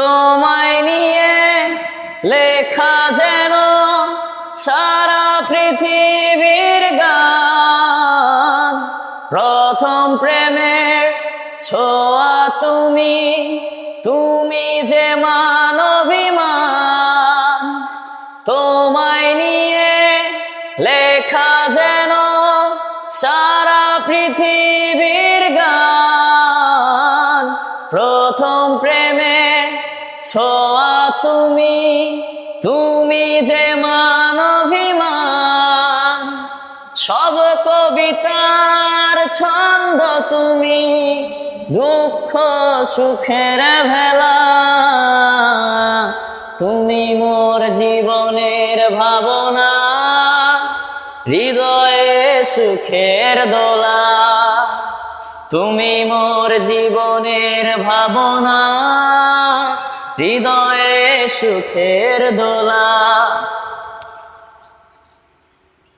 তোমায় নিয়ে লেখা যেন সারা পৃথিবীর গান। প্রথম প্রেমের ছোঁয়া তুমি তুমি যে মানবিমান। তোমায় নিয়ে লেখা যেন সারা পৃথিবীর গান। প্রথম প্রেমে ছোঁয়া তুমি তুমি যে মানবিমান সব কবিতার ছন্দ তুমি, দুঃখ সুখের ভেলা। তুমি মোর জীবনের ভাবনা, হৃদয়ে সুখের দোলা। তুমি মোর জীবনের ভাবনা। হৃদয়ে সুখের দোলা।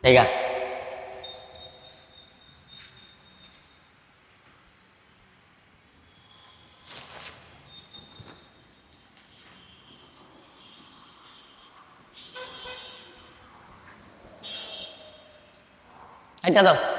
ঠিক আছে এটা দাও।